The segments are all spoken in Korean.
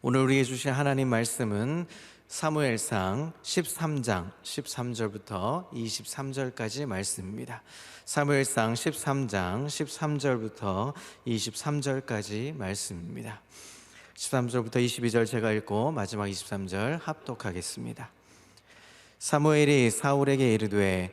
오늘 우리에게 주신 하나님 말씀은 사무엘상 13장 13절부터 23절까지 말씀입니다. 사무엘상 13장 13절부터 23절까지 말씀입니다. 13절부터 22절 제가 읽고 마지막 23절 합독하겠습니다. 사무엘이 사울에게 이르되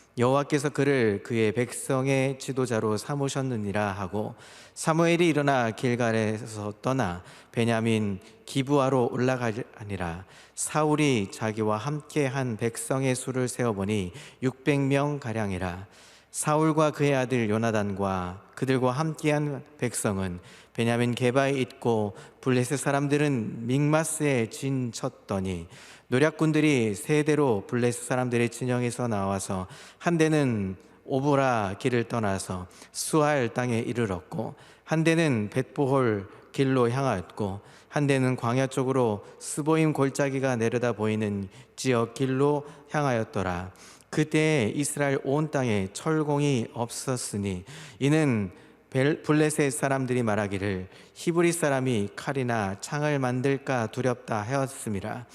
여호와께서 그를 그의 백성의 지도자로 삼으셨느니라 하고 사무엘이 일어나 길갈에서 떠나 베냐민 기부하로 올라가니라. 사울이 자기와 함께 한 백성의 수를 세어보니 600명 가량이라 사울과 그의 아들 요나단과 그들과 함께한 백성은 베냐민 게바에 있고 블레셋 사람들은 믹마스에 진쳤더니 노략군들이 세대로 블레셋 사람들의 진영에서 나와서 한 대는 오보라 길을 떠나서 수할 땅에 이르렀고 한 대는 벳보홀 길로 향하였고 한 대는 광야 쪽으로 스보임 골짜기가 내려다 보이는 지역 길로 향하였더라. 그때 이스라엘 온 땅에 철공이 없었으니 이는 벨- 블레셋 사람들이 말하기를 히브리 사람이 칼이나 창을 만들까 두렵다 하였음이라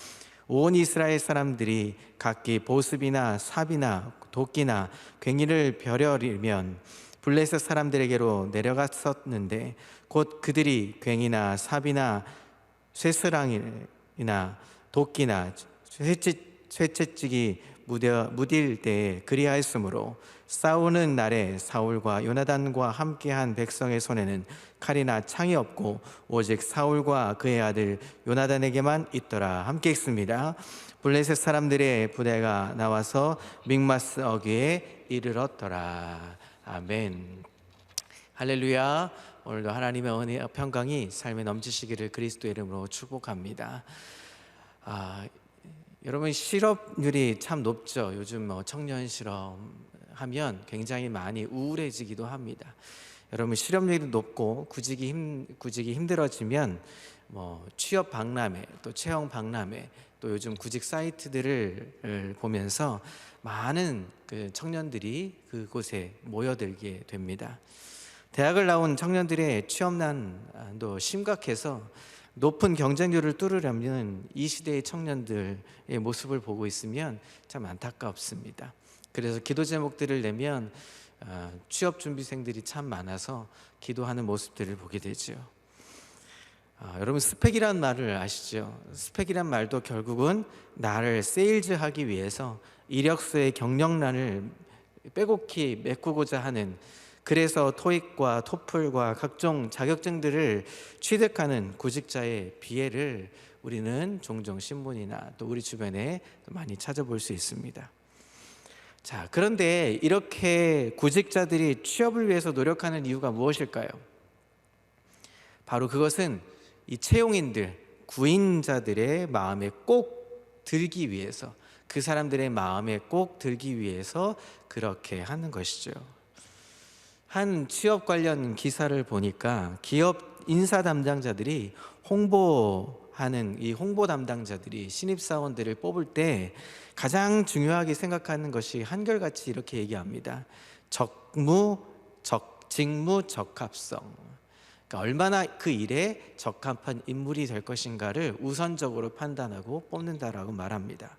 온 이스라엘 사람들이 각기 보습이나 삽이나 도끼나 괭이를 벼려리면 블레셋 사람들에게로 내려갔었는데 곧 그들이 괭이나 삽이나 쇠스랑이나 도끼나 쇠채, 쇠채찍이 무딜 때에 그리하였으므로 싸우는 날에 사울과 요나단과 함께한 백성의 손에는 칼이나 창이 없고 오직 사울과 그의 아들 요나단에게만 있더라. 함께 읽습니다. 블레셋 사람들의 부대가 나와서 믹마스 어귀에 이르렀더라. 아멘. 할렐루야. 오늘도 하나님의 은혜 평강이 삶에 넘치시기를 그리스도 이름으로 축복합니다. 아, 여러분 실업률이 참 높죠. 요즘 뭐 청년 실업 하면 굉장히 많이 우울해지기도 합니다. 여러분 실업률이 높고 구직이 힘 구직이 힘들어지면 뭐 취업 박람회 또 채용 박람회 또 요즘 구직 사이트들을 보면서 많은 그 청년들이 그곳에 모여들게 됩니다. 대학을 나온 청년들의 취업난도 심각해서 높은 경쟁률을 뚫으려면 이 시대의 청년들의 모습을 보고 있으면 참 안타깝습니다. 그래서 기도 제목들을 내면 어, 취업 준비생들이 참 많아서 기도하는 모습들을 보게 되죠. 아, 여러분 스펙이란 말을 아시죠? 스펙이란 말도 결국은 나를 세일즈하기 위해서 이력서의 경력란을 빼곡히 메꾸고자 하는 그래서 토익과 토플과 각종 자격증들을 취득하는 구직자의 비애를 우리는 종종 신문이나 또 우리 주변에 많이 찾아볼 수 있습니다. 자, 그런데 이렇게 구직자들이 취업을 위해서 노력하는 이유가 무엇일까요? 바로 그것은 이 채용인들, 구인자들의 마음에 꼭 들기 위해서 그 사람들의 마음에 꼭 들기 위해서 그렇게 하는 것이죠. 한 취업 관련 기사를 보니까 기업 인사 담당자들이 홍보하는 이 홍보 담당자들이 신입 사원들을 뽑을 때 가장 중요하게 생각하는 것이 한결같이 이렇게 얘기합니다. 적무 적 직무 적합성. 그러니까 얼마나 그 일에 적합한 인물이 될 것인가를 우선적으로 판단하고 뽑는다라고 말합니다.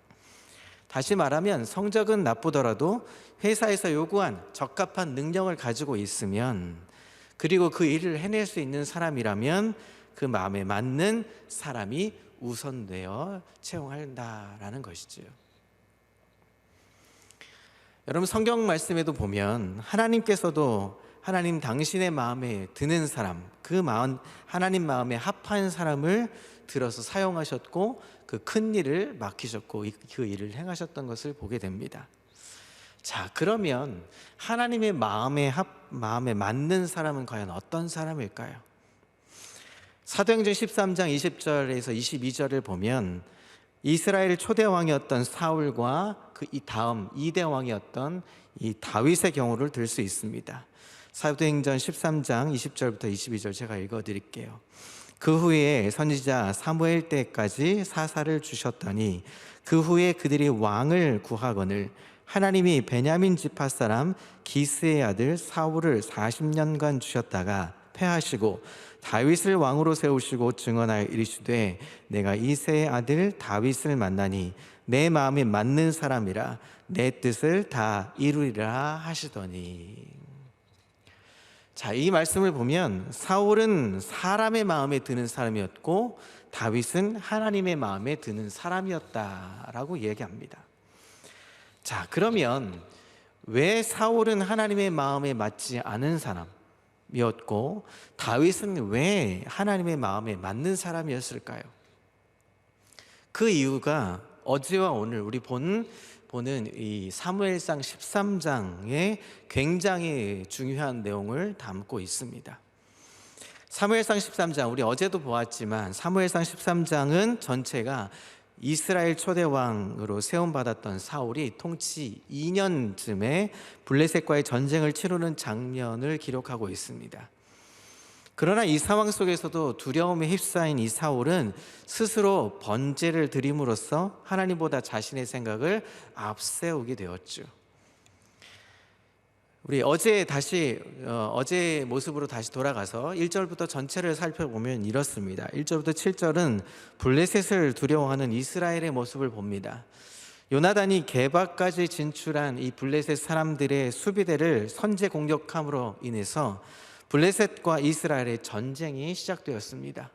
다시 말하면 성적은 나쁘더라도 회사에서 요구한 적합한 능력을 가지고 있으면 그리고 그 일을 해낼 수 있는 사람이라면 그 마음에 맞는 사람이 우선되어 채용한다라는 것이지요. 여러분 성경 말씀에도 보면 하나님께서도 하나님 당신의 마음에 드는 사람, 그 마음 하나님 마음에 합한 사람을 들어서 사용하셨고 그 큰 일을 맡기셨고 이- 그 일을 행하셨던 것을 보게 됩니다. 자, 그러면 하나님의 마음에 합 마음에 맞는 사람은 과연 어떤 사람일까요? 사도행전 13장 20절에서 22절을 보면 이스라엘 초대 왕이었던 사울과 그 이 다음 이대 왕이었던 이 다윗의 경우를 들 수 있습니다. 사도행전 13장 20절부터 22절 제가 읽어 드릴게요. 그 후에 선지자 사무엘 때까지 사사를 주셨더니 그 후에 그들이 왕을 구하거늘 하나님이 베냐민 지파 사람 기스의 아들 사울을 40년간 주셨다가 패하시고 다윗을 왕으로 세우시고 증언하여 이르시되 내가 이세의 아들 다윗을 만나니 내 마음에 맞는 사람이라 내 뜻을 다 이루리라 하시더니 자, 이 말씀을 보면 사울은 사람의 마음에 드는 사람이었고 다윗은 하나님의 마음에 드는 사람이었다라고 얘기합니다. 자, 그러면 왜 사울은 하나님의 마음에 맞지 않은 사람이었고 다윗은 왜 하나님의 마음에 맞는 사람이었을까요? 그 이유가 어제와 오늘 우리 본 보는 이 사무엘상 13장에 굉장히 중요한 내용을 담고 있습니다. 사무엘상 13장 우리 어제도 보았지만 사무엘상 13장은 전체가 이스라엘 초대 왕으로 세움 받았던 사울이 통치 2년쯤에 블레셋과의 전쟁을 치르는 장면을 기록하고 있습니다. 그러나 이 상황 속에서도 두려움에 휩싸인 이 사울은 스스로 번제를 드림으로써 하나님보다 자신의 생각을 앞세우게 되었죠. 우리 어제 다시 어, 어제 모습으로 다시 돌아가서 1절부터 전체를 살펴보면 이렇습니다. 1절부터 7절은 블레셋을 두려워하는 이스라엘의 모습을 봅니다. 요나단이 개바까지 진출한 이 블레셋 사람들의 수비대를 선제 공격함으로 인해서 블레셋과 이스라엘의 전쟁이 시작되었습니다.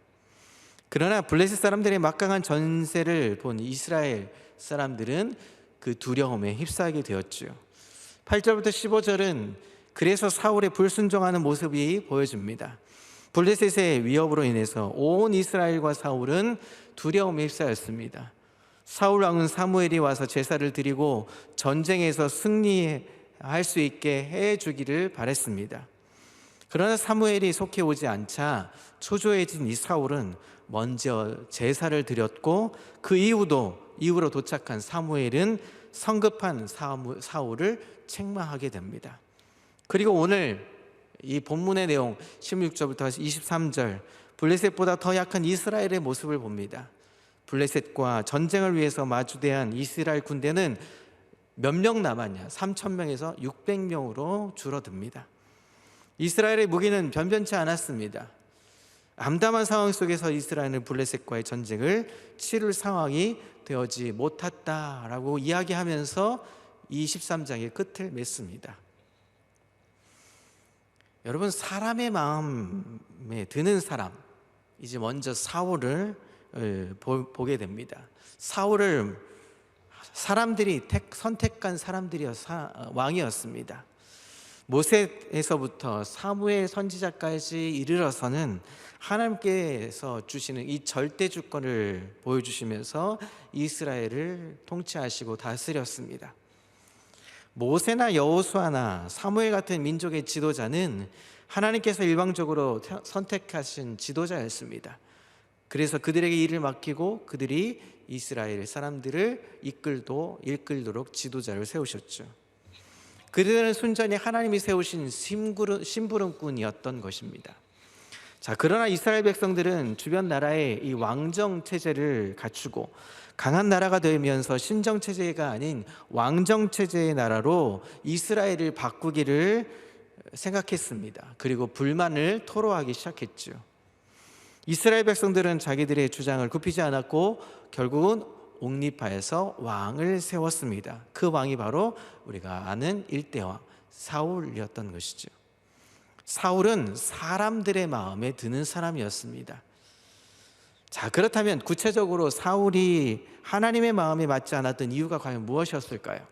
그러나 블레셋 사람들의 막강한 전세를 본 이스라엘 사람들은 그 두려움에 휩싸이게 되었죠. 8절부터 15절은 그래서 사울의 불순종하는 모습이 보여집니다. 블레셋의 위협으로 인해서 온 이스라엘과 사울은 두려움에 휩싸였습니다. 사울 왕은 사무엘이 와서 제사를 드리고 전쟁에서 승리할 수 있게 해 주기를 바랬습니다. 그러나 사무엘이 속해 오지 않자 초조해진 이 사울은 먼저 제사를 드렸고 그 이후도 이후로 도착한 사무엘은 성급한 사울을 책망하게 됩니다. 그리고 오늘 이 본문의 내용 16절부터 23절 블레셋보다 더 약한 이스라엘의 모습을 봅니다. 블레셋과 전쟁을 위해서 마주대한 이스라엘 군대는 몇 명 남았냐? 3천 명에서 600명으로 줄어듭니다. 이스라엘의 무기는 변변치 않았습니다. 암담한 상황 속에서 이스라엘은 블레셋과의 전쟁을 치를 상황이 되어지 못했다라고 이야기하면서 이 13장의 끝을 맺습니다. 여러분 사람의 마음에 드는 사람 이제 먼저 사울을 보게 됩니다. 사울을 사람들이 선택한 사람들이 왕이었습니다. 모세에서부터 사무엘 선지자까지 이르러서는 하나님께서 주시는 이 절대 주권을 보여주시면서 이스라엘을 통치하시고 다스렸습니다. 모세나 여호수아나 사무엘 같은 민족의 지도자는 하나님께서 일방적으로 선택하신 지도자였습니다. 그래서 그들에게 일을 맡기고 그들이 이스라엘 사람들을 이끌도 이끌도록 지도자를 세우셨죠. 그들은 순전히 하나님이 세우신 심부름꾼이었던 것입니다. 자, 그러나 이스라엘 백성들은 주변 나라의 이 왕정 체제를 갖추고 강한 나라가 되면서 신정 체제가 아닌 왕정 체제의 나라로 이스라엘을 바꾸기를 생각했습니다. 그리고 불만을 토로하기 시작했죠. 이스라엘 백성들은 자기들의 주장을 굽히지 않았고 결국은 옹립하여서 왕을 세웠습니다. 그 왕이 바로 우리가 아는 일대왕 사울이었던 것이죠. 사울은 사람들의 마음에 드는 사람이었습니다. 자, 그렇다면 구체적으로 사울이 하나님의 마음에 맞지 않았던 이유가 과연 무엇이었을까요?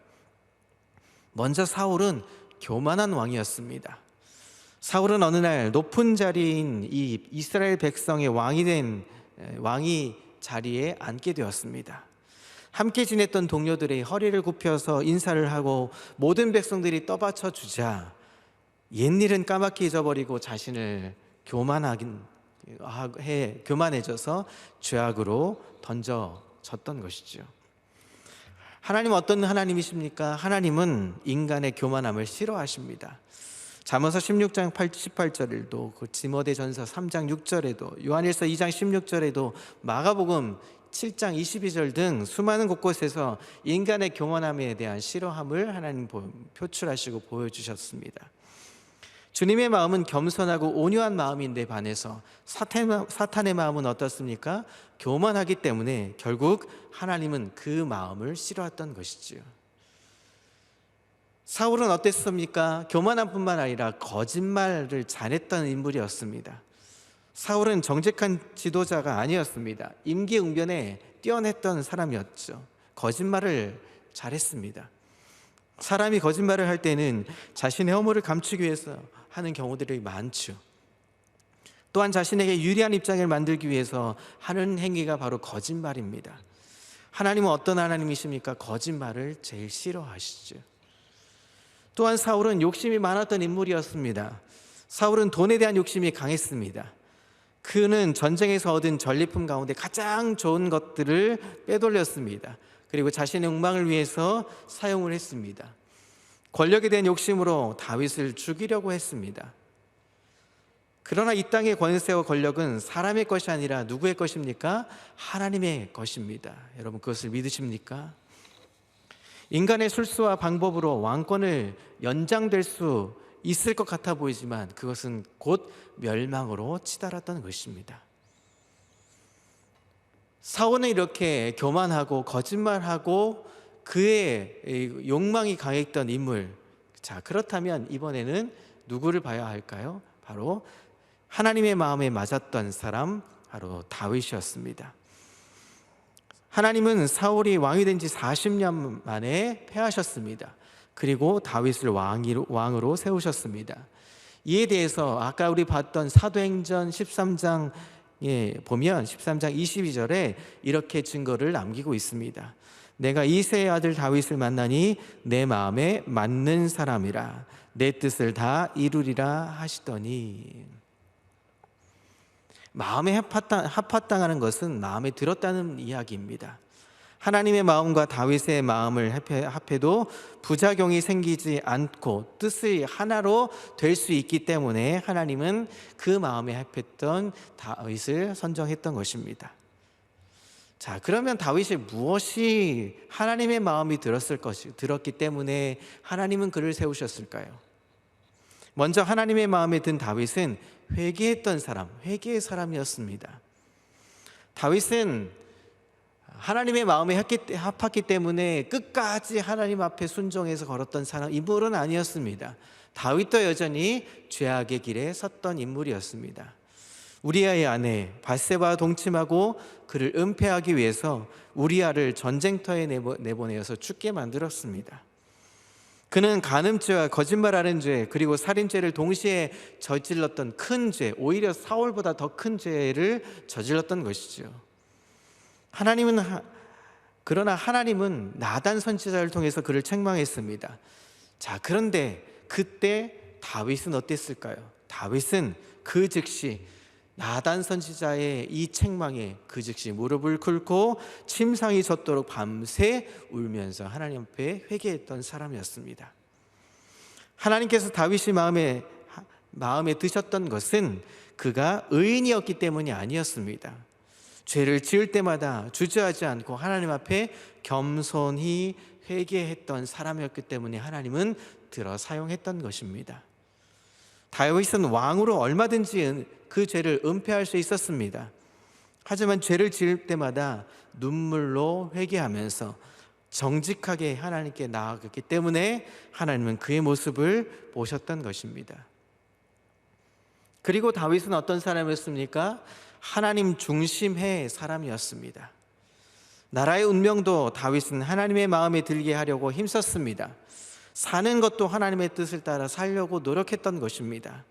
먼저 사울은 교만한 왕이었습니다. 사울은 어느 날 높은 자리인 이 이스라엘 백성의 왕이 된 왕이 자리에 앉게 되었습니다. 함께 지냈던 동료들이 허리를 굽혀서 인사를 하고 모든 백성들이 떠받쳐 주자 옛일은 까맣게 잊어버리고 자신을 교만하긴 해 교만해져서 죄악으로 던져 졌던 것이죠. 하나님 어떤 하나님이십니까? 하나님은 인간의 교만함을 싫어하십니다. 잠언서 16장 18절에도 그 디모데전서 3장 6절에도 요한일서 2장 16절에도 마가복음 7장 22절 등 수많은 곳곳에서 인간의 교만함에 대한 싫어함을 하나님 표출하시고 보여주셨습니다. 주님의 마음은 겸손하고 온유한 마음인데 반해서 사탄의 마음은 어떻습니까? 교만하기 때문에 결국 하나님은 그 마음을 싫어했던 것이지요. 사울은 어땠습니까? 교만함뿐만 아니라 거짓말을 잘했던 인물이었습니다. 사울은 정직한 지도자가 아니었습니다. 임기응변에 뛰어냈던 사람이었죠. 거짓말을 잘했습니다. 사람이 거짓말을 할 때는 자신의 허물을 감추기 위해서 하는 경우들이 많죠. 또한 자신에게 유리한 입장을 만들기 위해서 하는 행위가 바로 거짓말입니다. 하나님은 어떤 하나님이십니까? 거짓말을 제일 싫어하시죠. 또한 사울은 욕심이 많았던 인물이었습니다. 사울은 돈에 대한 욕심이 강했습니다. 그는 전쟁에서 얻은 전리품 가운데 가장 좋은 것들을 빼돌렸습니다. 그리고 자신의 욕망을 위해서 사용을 했습니다. 권력에 대한 욕심으로 다윗을 죽이려고 했습니다. 그러나 이 땅의 권세와 권력은 사람의 것이 아니라 누구의 것입니까? 하나님의 것입니다. 여러분 그것을 믿으십니까? 인간의 술수와 방법으로 왕권을 연장될 수 있을 것 같아 보이지만 그것은 곧 멸망으로 치달았던 것입니다. 사원은 이렇게 교만하고 거짓말하고 그의 욕망이 강했던 인물. 자, 그렇다면 이번에는 누구를 봐야 할까요? 바로 하나님의 마음에 맞았던 사람, 바로 다윗이었습니다. 하나님은 사울이 왕이 된 지 40년 만에 패하셨습니다. 그리고 다윗을 왕으로 세우셨습니다. 이에 대해서 아까 우리 봤던 사도행전 13장에 보면 13장 22절에 이렇게 증거를 남기고 있습니다. 내가 이세의 아들 다윗을 만나니 내 마음에 맞는 사람이라 내 뜻을 다 이루리라 하시더니 마음에 합합당하는 것은 마음에 들었다는 이야기입니다. 하나님의 마음과 다윗의 마음을 합해도 부작용이 생기지 않고 뜻이 하나로 될 수 있기 때문에 하나님은 그 마음에 합했던 다윗을 선정했던 것입니다. 자, 그러면 다윗이 무엇이 하나님의 마음이 들었을 것이 들었기 때문에 하나님은 그를 세우셨을까요? 먼저 하나님의 마음에 든 다윗은 회개했던 사람, 회개의 사람이었습니다. 다윗은 하나님의 마음에 합했기 때문에 끝까지 하나님 앞에 순종해서 걸었던 사람 인물은 아니었습니다. 다윗도 여전히 죄악의 길에 섰던 인물이었습니다. 우리아의 아내 바세바 동침하고 그를 은폐하기 위해서 우리아를 전쟁터에 내보내어서 죽게 만들었습니다. 그는 간음죄와 거짓말하는 죄 그리고 살인죄를 동시에 저질렀던 큰 죄, 오히려 사울보다 더 큰 죄를 저질렀던 것이죠. 하나님은 그러나 하나님은 나단 선지자를 통해서 그를 책망했습니다. 자, 그런데 그때 다윗은 어땠을까요? 다윗은 그 즉시 나단 선지자의 이 책망에 그 즉시 무릎을 꿇고 침상이 젖도록 밤새 울면서 하나님 앞에 회개했던 사람이었습니다. 하나님께서 다윗이 마음에 마음에 드셨던 것은 그가 의인이었기 때문이 아니었습니다. 죄를 지을 때마다 주저하지 않고 하나님 앞에 겸손히 회개했던 사람이었기 때문에 하나님은 들어 사용했던 것입니다. 다윗은 왕으로 얼마든지 그 죄를 은폐할 수 있었습니다. 하지만 죄를 지을 때마다 눈물로 회개하면서 정직하게 하나님께 나아갔기 때문에 하나님은 그의 모습을 보셨던 것입니다. 그리고 다윗은 어떤 사람이었습니까? 하나님 중심의 사람이었습니다. 나라의 운명도 다윗은 하나님의 마음에 들게 하려고 힘썼습니다. 사는 것도 하나님의 뜻을 따라 살려고 노력했던 것입니다.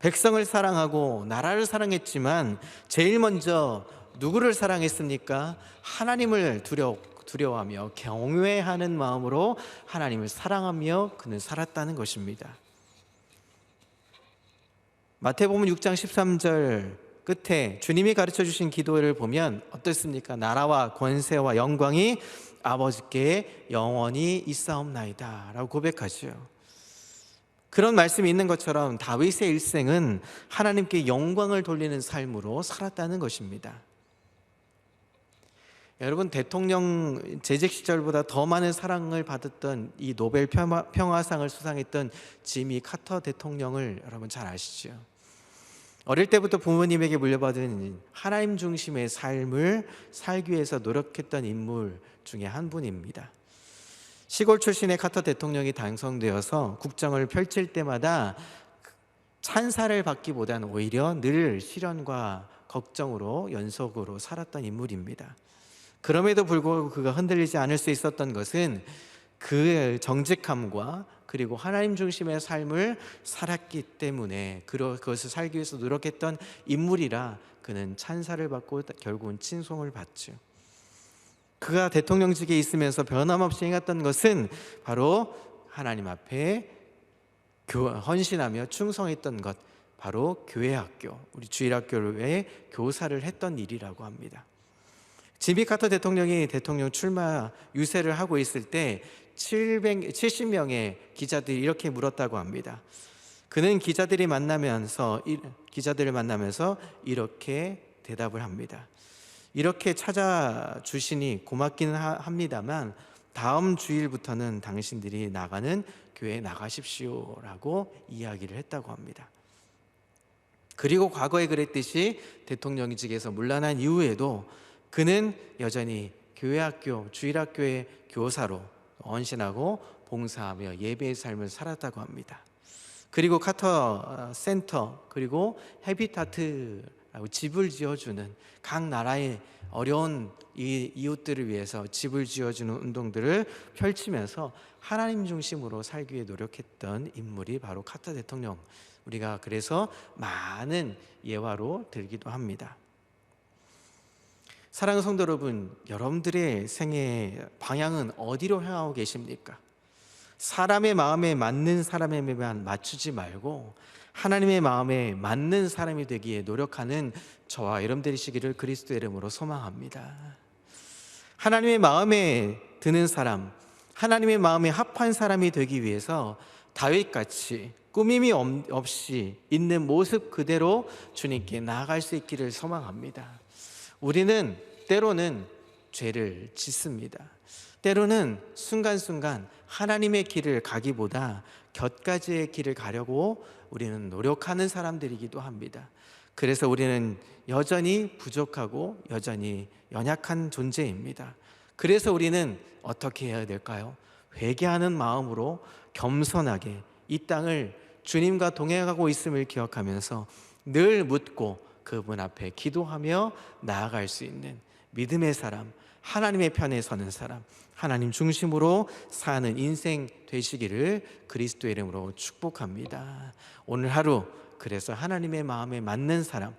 백성을 사랑하고 나라를 사랑했지만 제일 먼저 누구를 사랑했습니까? 하나님을 두려, 두려워하며 경외하는 마음으로 하나님을 사랑하며 그는 살았다는 것입니다. 마태복음 6장 13절 끝에 주님이 가르쳐 주신 기도를 보면 어떻습니까? 나라와 권세와 영광이 아버지께 영원히 있사옵나이다 라고 고백하죠. 그런 말씀이 있는 것처럼 다윗의 일생은 하나님께 영광을 돌리는 삶으로 살았다는 것입니다. 여러분 대통령 재직 시절보다 더 많은 사랑을 받았던 이 노벨 평화, 평화상을 수상했던 지미 카터 대통령을 여러분 잘 아시죠? 어릴 때부터 부모님에게 물려받은 하나님 중심의 삶을 살기 위해서 노력했던 인물 중에 한 분입니다. 시골 출신의 카터 대통령이 당선되어서 국정을 펼칠 때마다 찬사를 받기보다는 오히려 늘 시련과 걱정으로 연속으로 살았던 인물입니다. 그럼에도 불구하고 그가 흔들리지 않을 수 있었던 것은 그의 정직함과 그리고 하나님 중심의 삶을 살았기 때문에 그것을 살기 위해서 노력했던 인물이라 그는 찬사를 받고 결국은 칭송을 받죠. 그가 대통령직에 있으면서 변함없이 행했던 것은 바로 하나님 앞에 헌신하며 충성했던 것, 바로 교회 학교, 우리 주일 학교에 교사를 했던 일이라고 합니다. 지미 카터 대통령이 대통령 출마 유세를 하고 있을 때 770명의 기자들이 이렇게 물었다고 합니다. 그는 기자들이 만나면서 기자들을 만나면서 이렇게 대답을 합니다. 이렇게 찾아주시니 고맙기는 합니다만 다음 주일부터는 당신들이 나가는 교회에 나가십시오라고 이야기를 했다고 합니다. 그리고 과거에 그랬듯이 대통령직에서 물러난 이후에도 그는 여전히 교회학교, 주일학교의 교사로 헌신하고 봉사하며 예배의 삶을 살았다고 합니다. 그리고 카터 어, 센터 그리고 헤비타트라고 집을 지어주는 각 나라의 어려운 이 이웃들을 위해서 집을 지어주는 운동들을 펼치면서 하나님 중심으로 살기 위해 노력했던 인물이 바로 카터 대통령. 우리가 그래서 많은 예화로 들기도 합니다. 사랑하는 성도 여러분, 여러분들의 생애 방향은 어디로 향하고 계십니까? 사람의 마음에 맞는 사람에만 맞추지 말고 하나님의 마음에 맞는 사람이 되기에 노력하는 저와 여러분들이시기를 그리스도 이름으로 소망합니다. 하나님의 마음에 드는 사람, 하나님의 마음에 합한 사람이 되기 위해서 다윗같이 꾸밈이 없이 있는 모습 그대로 주님께 나아갈 수 있기를 소망합니다. 우리는 때로는 죄를 짓습니다. 때로는 순간순간 하나님의 길을 가기보다 곁가지의 길을 가려고 우리는 노력하는 사람들이기도 합니다. 그래서 우리는 여전히 부족하고 여전히 연약한 존재입니다. 그래서 우리는 어떻게 해야 될까요? 회개하는 마음으로 겸손하게 이 땅을 주님과 동행하고 있음을 기억하면서 늘 묻고 그분 앞에 기도하며 나아갈 수 있는 믿음의 사람, 하나님의 편에 서는 사람, 하나님 중심으로 사는 인생 되시기를 그리스도의 이름으로 축복합니다. 오늘 하루 그래서 하나님의 마음에 맞는 사람,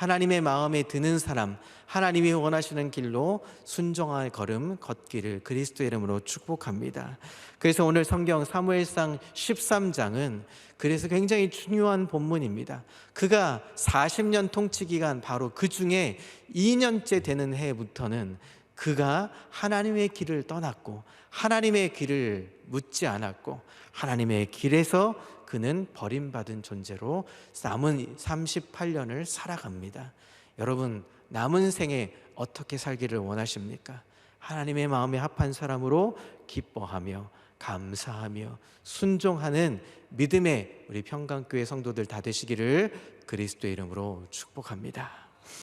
하나님의 마음에 드는 사람, 하나님이 원하시는 길로 순종할 걸음 걷기를 그리스도의 이름으로 축복합니다. 그래서 오늘 성경 사무엘상 13장은 그래서 굉장히 중요한 본문입니다. 그가 40년 통치 기간 바로 그 중에 2년째 되는 해부터는 그가 하나님의 길을 떠났고 하나님의 길을 묻지 않았고 하나님의 길에서 그는 버림받은 존재로 남은 38년을 살아갑니다. 여러분, 남은 생에 어떻게 살기를 원하십니까? 하나님의 마음에 합한 사람으로 기뻐하며 감사하며 순종하는 믿음의 우리 평강교회 성도들 다 되시기를 그리스도의 이름으로 축복합니다.